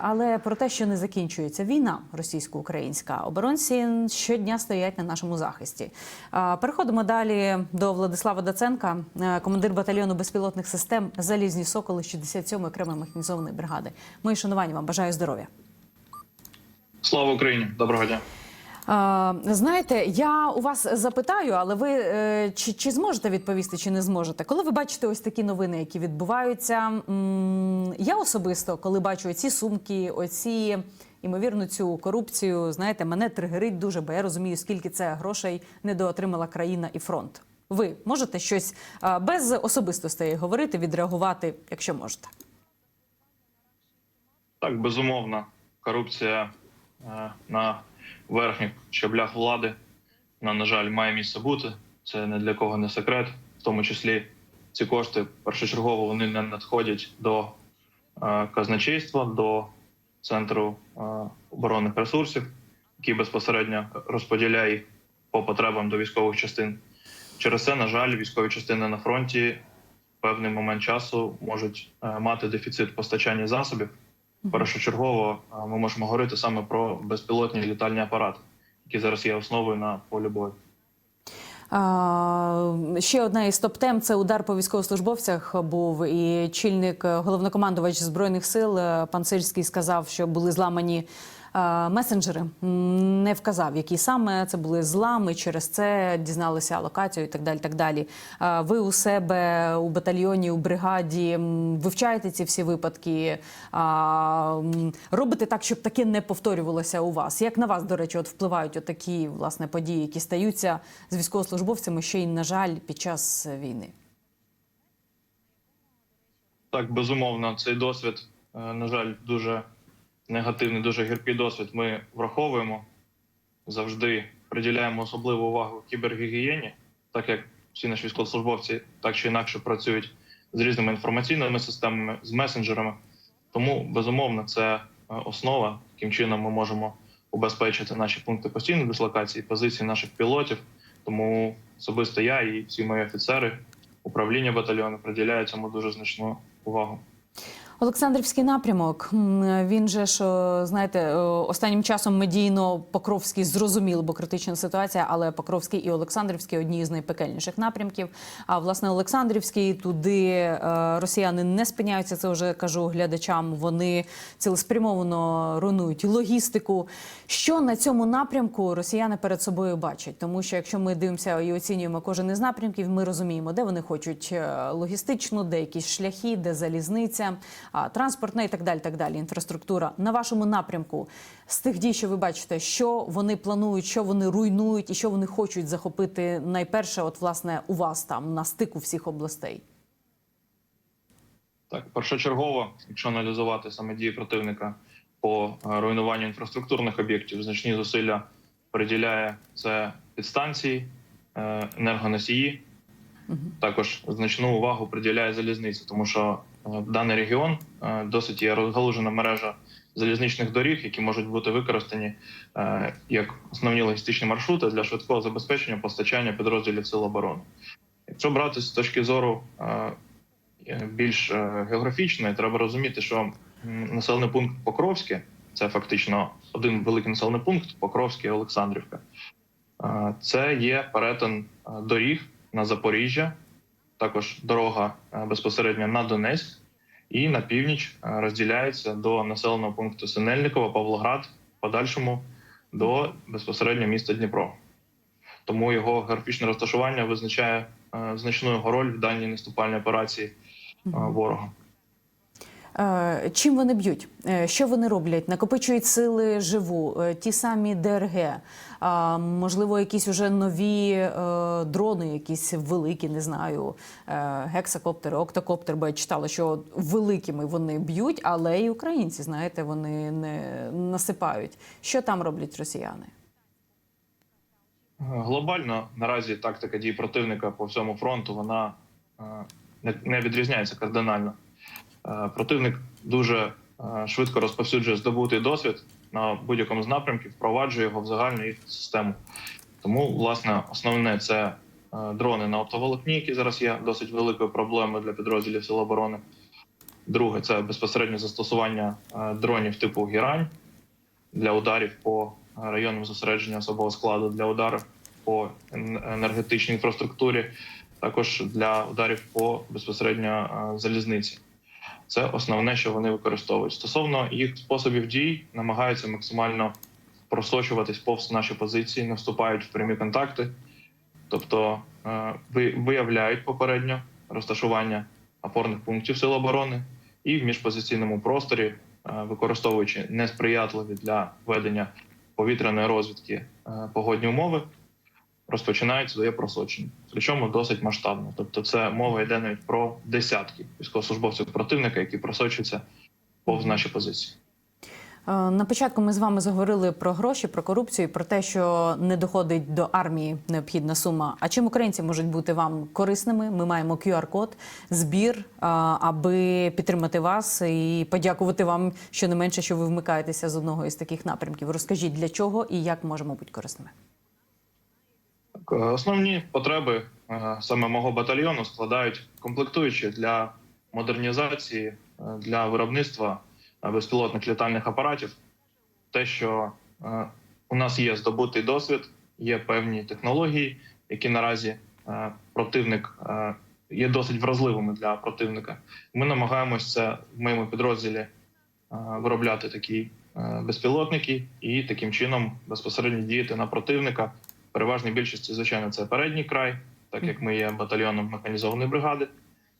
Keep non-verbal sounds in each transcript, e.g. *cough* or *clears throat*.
Але про те, що не закінчується війна російсько-українська, оборонці щодня стоять на нашому захисті. Переходимо далі до Владислава Даценка, е, командир батальйону безпілотних систем Залізні соколи 67-ї окремої механізованої бригади. Мої шанування вам бажаю здоров'я. Слава Україні! Доброго дня! Знаєте, я у вас запитаю, але ви е, чи, чи зможете відповісти, чи не зможете? Коли ви бачите ось такі новини, які відбуваються, я особисто, коли бачу ці сумки, оці імовірно цю корупцію, знаєте, мене тригерить дуже, бо я розумію, скільки це грошей недоотримала країна і фронт. Ви можете щось без особистостей говорити, відреагувати, якщо можете. Так, безумовно, корупція е, на верхніх щаблях влади, на, на жаль, має місце бути. Це не для кого не секрет. В тому числі ці кошти першочергово вони не надходять до е, казначейства, до центру е, оборонних ресурсів, який безпосередньо розподіляє по потребам до військових частин. Через це, на жаль, військові частини на фронті в певний момент часу можуть е, мати дефіцит постачання засобів. Першочергово е, ми можемо говорити саме про безпілотні літальні апарати, які зараз є основою на полі бою. Ще одна із топ-тем – це удар по військовослужбовцях був. І чільник, е, головнокомандувач збройних сил е, пан Сирський сказав, що були зламані месенджери. Не вказав, які саме це були злами. Через це дізналися локацію і так далі. Так далі. Ви у себе у батальйоні, у бригаді вивчаєте ці всі випадки, робите так, щоб таке не повторювалося у вас. Як на вас, до речі, от впливають от такі власне події, які стаються з військовослужбовцями, ще й на жаль, під час війни? Так, безумовно, цей досвід, е, на жаль, дуже негативний, дуже гіркий досвід. Ми враховуємо завжди приділяємо особливу увагу кібергігієні, так як всі наші військовослужбовці так чи інакше працюють з різними інформаційними системами, з месенджерами. Тому безумовно це е, основа, яким чином ми можемо убезпечити наші пункти постійної дислокації, позиції наших пілотів. Тому особисто я і всі мої офіцери управління батальйону приділяють цьому дуже значну увагу. Олександрівський напрямок. Він же ж, знаєте, останнім часом медійно Покровський зрозуміло, бо критична ситуація, але Покровський і Олександрівський одні з найпекельніших напрямків. А власне Олександрівський туди е, росіяни не спиняються. Це вже кажу глядачам. Вони цілеспрямовано руйнують логістику. Що на цьому напрямку росіяни перед собою бачать? Тому що якщо ми дивимося і оцінюємо кожен із напрямків, ми розуміємо, де вони хочуть е, логістично, де якісь шляхи, де залізниця, транспортна і так далі. Так далі. Інфраструктура на вашому напрямку з тих дій, що ви бачите, що вони планують, що вони руйнують і що вони хочуть захопити найперше, от власне у вас там на стику всіх областей. Так, першочергово, якщо аналізувати саме дії противника по е, руйнуванню інфраструктурних об'єктів, значні зусилля приділяє це підстанції, е, енергоносії. Також значну увагу приділяє залізниці, тому що даний регіон е, досить є розгалужена мережа залізничних доріг, які можуть бути використані е, як основні логістичні маршрути для швидкого забезпечення постачання підрозділів сил оборони. Якщо брати з точки зору е, е, більш е, географічної, треба розуміти, що населений пункт Покровське це фактично один великий населений пункт Покровське і Олександрівка. Е, Це є перетин е, доріг на Запоріжжя, також дорога е, безпосередньо на Донецьк і на північ е, розділяється до населеного пункту Синельникова, Павлоград, подальшому до безпосередньо міста Дніпро. Тому його географічне розташування визначає е, значну його роль в даній наступальній операції ворога. Е, Чим вони б'ють? Е, Що вони роблять? Накопичують сили живу, е, ті самі ДРГ, можливо, якісь уже нові дрони, якісь великі, не знаю, гексакоптери, октокоптер, бо я читала, що великими вони б'ють, але і українці, знаєте, вони не насипають. Що там роблять росіяни? Глобально наразі тактика дій противника по всьому фронту вона не відрізняється кардинально. Е, Противник дуже е, швидко розповсюджує здобутий досвід на будь-якому з напрямків, впроваджує його в загальну їх систему. Тому, власне, основне це е, дрони на оптоволокні, які зараз є досить великою проблемою для підрозділів Сил оборони. Друге це безпосереднє застосування дронів типу Гірань для ударів по районам зосередження особового складу, для ударів по енергетичній інфраструктурі, також для ударів по безпосередньо залізниці. Це основне, що вони використовують. Стосовно їх способів дій, намагаються максимально просочуватись повз наші позиції, не вступають в прямі контакти, тобто е, ви- виявляють попередньо розташування опорних пунктів сил оборони і в міжпозиційному просторі, е, використовуючи несприятливі для ведення повітряної розвідки е, погодні умови, розпочинають своє просочення. Причому досить масштабно. Тобто, це мова йде навіть про десятки військовослужбовців противника, які просочуються повз наші позиції. Е, На початку ми з вами заговорили про гроші, про корупцію, про те, що не доходить до армії необхідна сума. А чим українці можуть бути вам корисними? Ми маємо QR-код, збір, е, аби підтримати вас і подякувати вам щонайменше, що ви вмикаєтеся з одного із таких напрямків. Розкажіть для чого і як можемо бути корисними. Е, Основні потреби е, саме мого батальйону складають комплектуючі для модернізації, е, для виробництва безпілотних літальних апаратів. Те, що у нас є здобутий досвід, є певні технології, які наразі противник є досить вразливими для противника. Ми намагаємось це в моєму підрозділі виробляти такі безпілотники і таким чином безпосередньо діяти на противника. Переважній більшості, звичайно, це передній край, так як ми є батальйоном механізованої бригади.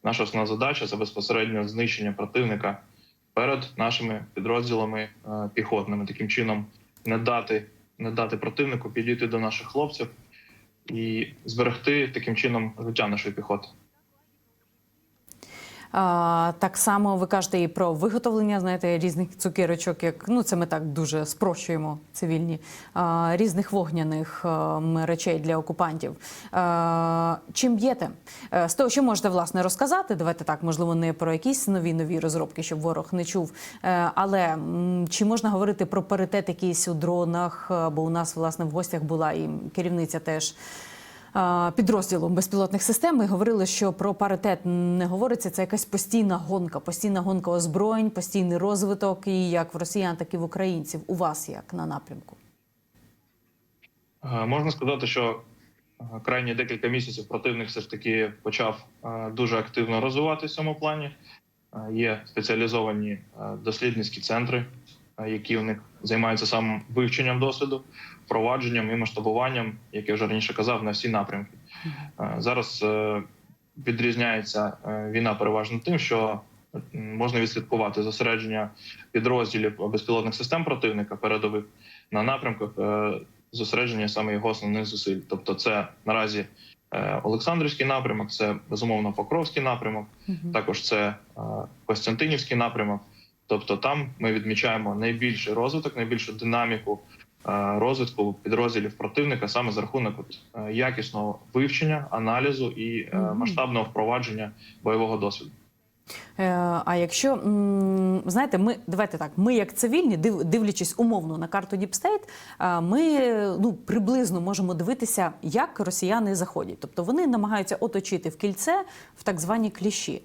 Наша основна задача це безпосередньо знищення противника перед нашими підрозділами е, піхотними. Таким чином, не дати, не дати противнику підійти до наших хлопців і зберегти таким чином життя нашої піхоти. Так само ви кажете і про виготовлення, знаєте, різних цукерочок, як ну це ми так дуже спрощуємо цивільні, різних вогняних речей для окупантів. Чим б'єте? Е, З того, що можете власне розказати, давайте так, можливо, не про якісь нові нові розробки, щоб ворог не чув. Е, але чи можна говорити про паритет якийсь у дронах? Е, Бо у нас власне в гостях була і керівниця теж а, підрозділу безпілотних систем. Ми говорили, що про паритет не говориться. Це якась постійна гонка, постійна гонка озброєнь, постійний розвиток, і як в росіян, так і в українців. У вас як на напрямку? Можна сказати, що крайні декілька місяців противник все ж таки почав дуже активно розвиватися в цьому плані. Є спеціалізовані дослідницькі центри, які у них займаються саме вивченням досвіду, впровадженням і масштабуванням, як я вже раніше казав, на всі напрямки. Е, Зараз е, відрізняється е, війна переважно тим, що можна відслідкувати зосередження підрозділів безпілотних систем противника передових на напрямках зосередження саме його основних зусиль. Тобто, це наразі Олександрівський напрямок, це безумовно Покровський напрямок, також це Костянтинівський напрямок. Тобто, там ми відмічаємо найбільший розвиток, найбільшу динаміку розвитку підрозділів противника саме за рахунок е, якісного вивчення, аналізу і е, масштабного впровадження бойового досвіду. Е, А якщо знаєте, ми давайте так, ми як цивільні, див- дивлячись умовно на карту Діпстейт, ми ну приблизно можемо дивитися, як росіяни заходять. Тобто вони намагаються оточити в кільце в так звані кліщі.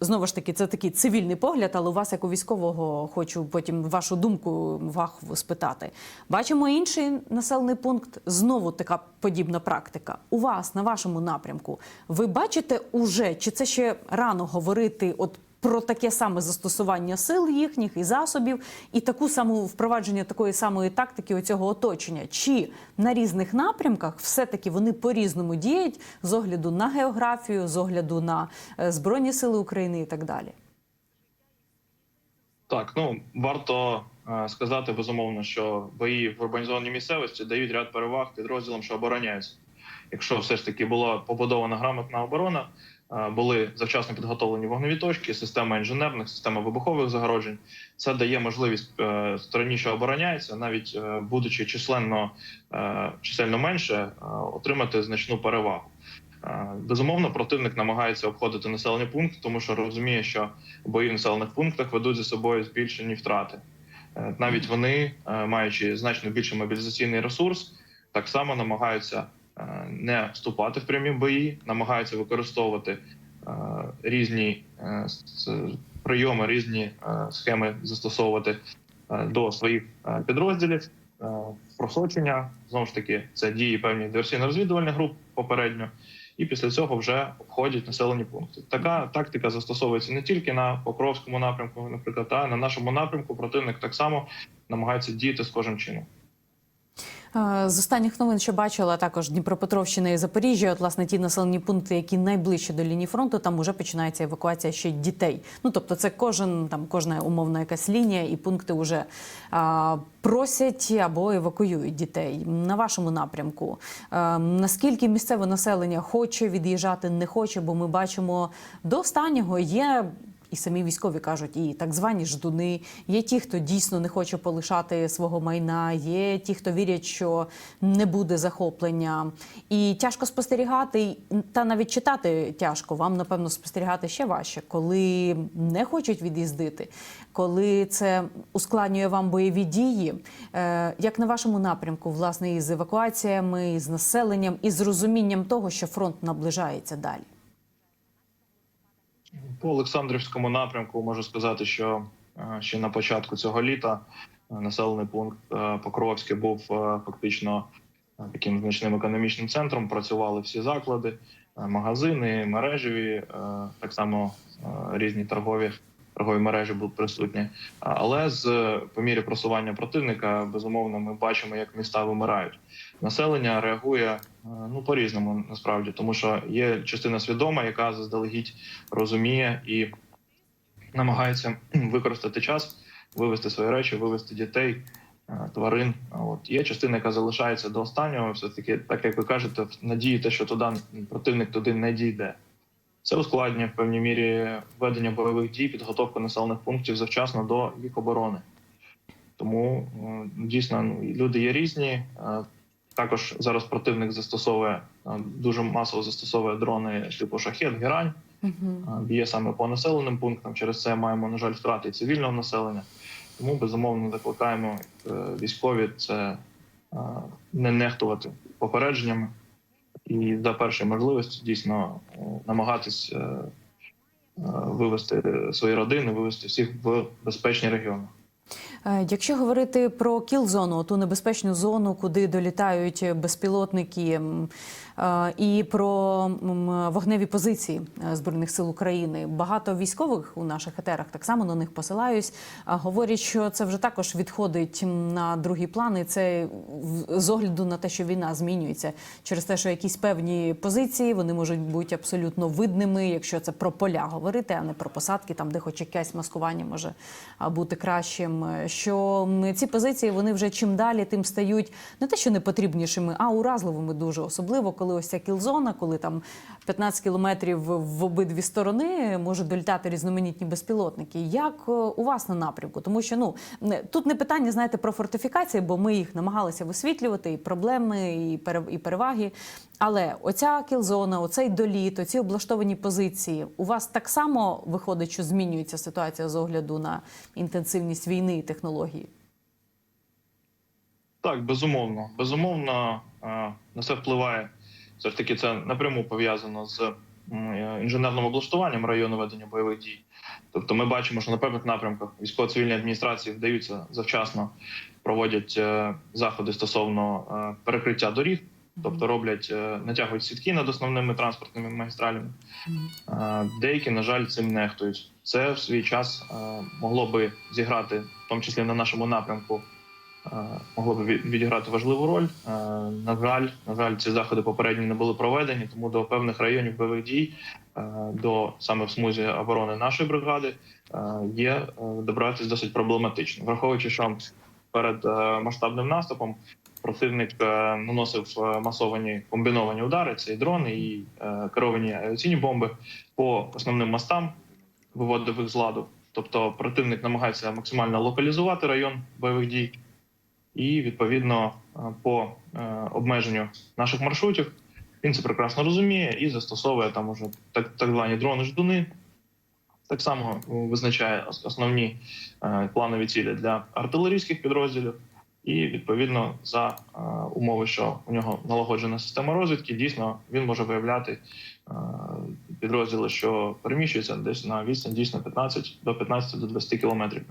Знову ж таки, це такий цивільний погляд, але у вас, як у військового, хочу потім вашу думку ваху спитати. Бачимо інший населений пункт. Знову така подібна практика. У вас на вашому напрямку. Ви бачите уже, чи це ще рано говорити от про таке саме застосування сил їхніх і засобів, і таку саму впровадження такої самої тактики у цього оточення? Чи на різних напрямках все-таки вони по-різному діють з огляду на географію, з огляду на е, Збройні Сили України і так далі? Так, ну варто е, сказати безумовно, що бої в урбанізованій місцевості дають ряд переваг підрозділам, що обороняються. Якщо все ж таки була побудована грамотна оборона, були завчасно підготовлені вогневі точки, система інженерних, система вибухових загороджень, це дає можливість е, стороні, що обороняється, навіть е, будучи численно е, чисельно менше, отримати значну перевагу. Безумовно, противник намагається обходити населений пункт, тому що розуміє, що бої в населених пунктах ведуть за собою збільшені втрати. Навіть вони, маючи значно більший мобілізаційний ресурс, так само намагаються не вступати в прямі бої, намагаються використовувати е, різні е, прийоми, різні е, схеми застосовувати е, до своїх е, підрозділів. Е, Просочення знову ж таки це дії певні диверсійно-розвідувальних груп попередньо, і після цього вже обходять населені пункти. Така тактика застосовується не тільки на Покровському напрямку, наприклад, а на нашому напрямку противник так само намагається діяти схожим чином. Е, З останніх новин, що бачила, також Дніпропетровщина і Запоріжжя, от власне ті населені пункти, які найближче до лінії фронту, там вже починається евакуація ще дітей. Ну тобто, це кожен там кожна умовна якась лінія, і пункти вже а, просять або евакуюють дітей. На вашому напрямку е, наскільки місцеве населення хоче від'їжджати, не хоче, бо ми бачимо до останнього є. І самі військові кажуть, і так звані ждуни. Є ті, хто дійсно не хоче полишати свого майна. Є ті, хто вірять, що не буде захоплення. І тяжко спостерігати, та навіть читати тяжко. Вам напевно спостерігати ще важче, коли не хочуть від'їздити, коли це ускладнює вам бойові дії. Е, як на вашому напрямку, власне, із евакуаціями, із населенням, і з розумінням того, що фронт наближається далі. По Олександрівському напрямку можу сказати, що е, ще на початку цього літа е, населений пункт е, Покровське був фактично таким значним економічним центром. Працювали всі заклади, магазини, мережеві, так само різні торгові. Торгові мережі були присутні, але з по мірі просування противника, безумовно, ми бачимо, як міста вимирають. Населення реагує е, ну по різному насправді, тому що є частина свідома, яка заздалегідь розуміє і намагається *clears throat* використати час, вивести свої речі, вивести дітей, е, тварин. От є частина, яка залишається до останнього, все таки, так як ви кажете, в надії, те, що туди противник туди не дійде. Це ускладнює в певній мірі ведення бойових дій, підготовку населених пунктів завчасно до їх оборони. Тому е, дійсно ну, люди є різні. Е, Також зараз противник застосовує е, дуже масово застосовує дрони типу шахет, герань. Угу. Б'є саме по населеним пунктам. Через це маємо, на жаль, втрати цивільного населення. Тому безумовно закликаємо військові це не нехтувати попередженнями і за першої можливості дійсно е, намагатись е, е, вивести свої родини, вивести всіх в безпечні регіони. Якщо говорити про кіл-зону, ту небезпечну зону, куди долітають безпілотники, і про вогневі позиції е, збройних сил України, багато військових у наших етерах так само на них посилаюсь. Говорять, що це вже також відходить на другий план, і це з огляду на те, що війна змінюється через те, що якісь певні позиції вони можуть бути абсолютно видними, якщо це про поля говорити, а не про посадки, там де хоч якесь маскування може бути кращим. Е, Що ці позиції вони вже чим далі, тим стають не те, що непотрібнішими, а уразливими дуже, особливо коли ось ця кілзона, коли там 15 кілометрів в обидві сторони можуть долітати різноманітні безпілотники. Як е, у вас на напрямку? Тому що ну тут не питання, знаєте, про фортифікації, бо ми їх намагалися висвітлювати, і проблеми, і переваги. Але оця кілзона, оцей доліт, оці облаштовані позиції, у вас так само виходить, що змінюється ситуація з огляду на інтенсивність війни і технології? Так, безумовно. Безумовно, е, на це впливає. Все ж таки, це напряму пов'язано з е, інженерним облаштуванням району ведення бойових дій. Тобто, ми бачимо, що на певних напрямках військово-цивільні адміністрації вдаються завчасно проводять е, заходи стосовно е, перекриття доріг, тобто роблять, натягують сітки над основними транспортними магістралями. Деякі, на жаль, цим нехтують. Це в свій час могло би зіграти, в тому числі на нашому напрямку, могло б відіграти важливу роль. Е, На жаль, на жаль, ці заходи попередні не були проведені, тому до певних районів бойових дій, е, до саме в смузі оборони нашої бригади, е, є е, добратися досить проблематично, враховуючи, що перед е, масштабним наступом. Противник е, наносив е, масовані комбіновані удари, це і дрони, і е, керовані авіаційні бомби по основним мостам, виводив їх з ладу. Тобто противник намагається максимально локалізувати район бойових дій, і відповідно е, по е, обмеженню наших маршрутів він це прекрасно розуміє і застосовує там уже так, так звані дрони ждуни. Так само е, визначає основні планові цілі для артилерійських підрозділів. І відповідно за умови, що у нього налагоджена система розвідки, дійсно він може виявляти підрозділи, що переміщуються десь на відстань дійсно 15 до 15 до 20 кілометрів.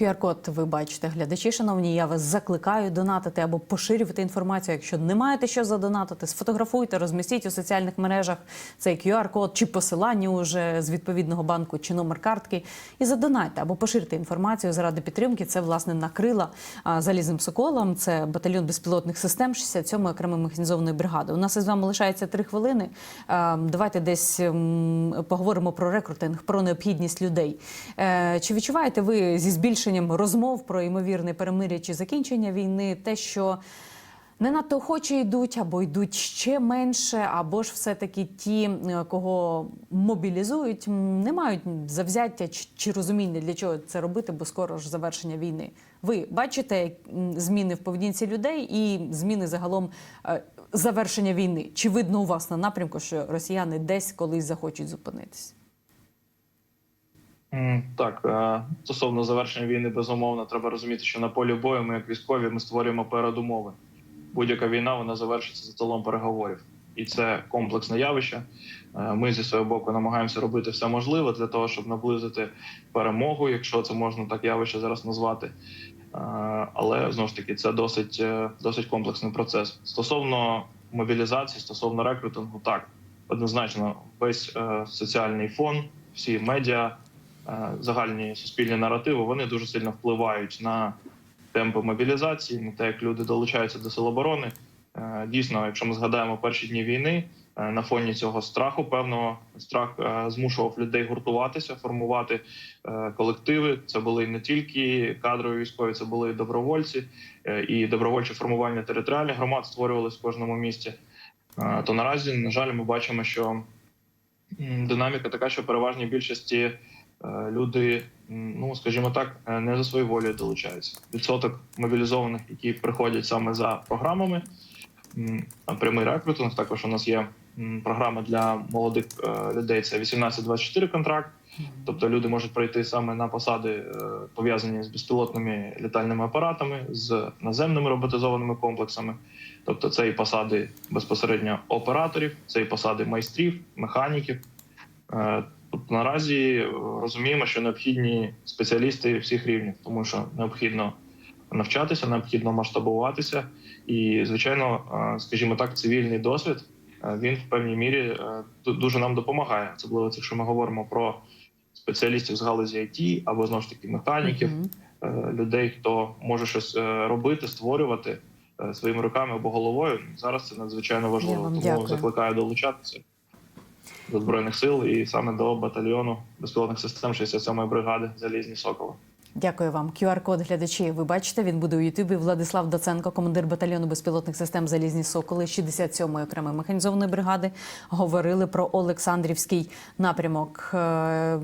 QR-код ви бачите, глядачі, шановні. Я вас закликаю донатити або поширювати інформацію. Якщо не маєте що задонатити, сфотографуйте, розмістіть у соціальних мережах цей QR-код чи посилання уже з відповідного банку чи номер картки. І задонайте або поширте інформацію заради підтримки. Це власне накрила залізним соколом. Це батальйон безпілотних систем 67-ї окремої механізованої бригади. У нас із вами лишається три хвилини. Давайте десь поговоримо про рекрутинг, про необхідність людей. Е, Чи відчуваєте ви зі збільшенням розмов про ймовірне перемир'я чи закінчення війни, те, що не надто охоче йдуть, або йдуть ще менше, або ж все-таки ті, е, кого мобілізують, не мають завзяття чи, чи розуміння, для чого це робити, бо скоро ж завершення війни. Ви бачите зміни в поведінці людей і зміни загалом е, завершення війни? Чи видно у вас на напрямку, що росіяни десь колись захочуть зупинитись? Так, е, стосовно завершення війни, безумовно, треба розуміти, що на полі бою ми, як військові, ми створюємо передумови. Будь-яка війна вона завершиться за столом переговорів, і це комплексне явище. Е, Ми зі свого боку намагаємося робити все можливе для того, щоб наблизити перемогу, якщо це можна так явище зараз назвати. Е, Але знову ж таки це досить, досить комплексний процес. Стосовно мобілізації, стосовно рекрутингу, так однозначно, весь соціальний фон, всі медіа загальні суспільні наративи вони дуже сильно впливають на темпи мобілізації, на те, як люди долучаються до сил оборони. Е, Дійсно, якщо ми згадаємо перші дні війни, е, на фоні цього страху, певного страх е, змушував людей гуртуватися, формувати е, колективи. Це були не тільки кадрові військові, це були і добровольці, е, і добровольче формування територіальних громад створювалися в кожному місті. Е, То наразі, на жаль, ми бачимо, що динаміка така, що переважній більшості е, люди, ну скажімо так, е, не за своєю волею долучаються. Відсоток мобілізованих, які приходять саме за програмами, прямий рекрутинг. Також у нас є програма для молодих е, людей. Це 18-24 контракт. Тобто люди можуть пройти саме на посади, е, пов'язані з безпілотними літальними апаратами, з наземними роботизованими комплексами. Тобто це і посади безпосередньо операторів, це і посади майстрів, механіків. Тобто наразі е, розуміємо, що необхідні спеціалісти всіх рівнів, тому що необхідно навчатися, необхідно масштабуватися. І, звичайно, е, скажімо так, цивільний досвід е, він в певній мірі дуже нам допомагає, особливо якщо ми говоримо про спеціалістів з галузі IT або знову ж таки механіків, Мгм. е, людей, хто може щось робити, створювати своїми руками або головою. Зараз це надзвичайно важливо. Тому дякую. закликаю долучатися до збройних сил і саме до батальйону безпілотних систем 67-ї бригади Залізні Соколи. Дякую вам. QR-код глядачі. Ви бачите, він буде у Ютубі. Владислав Доценко, командир батальйону безпілотних систем Залізні Соколи 67-ї окремої механізованої бригади, говорили про Олександрівський напрямок. Е,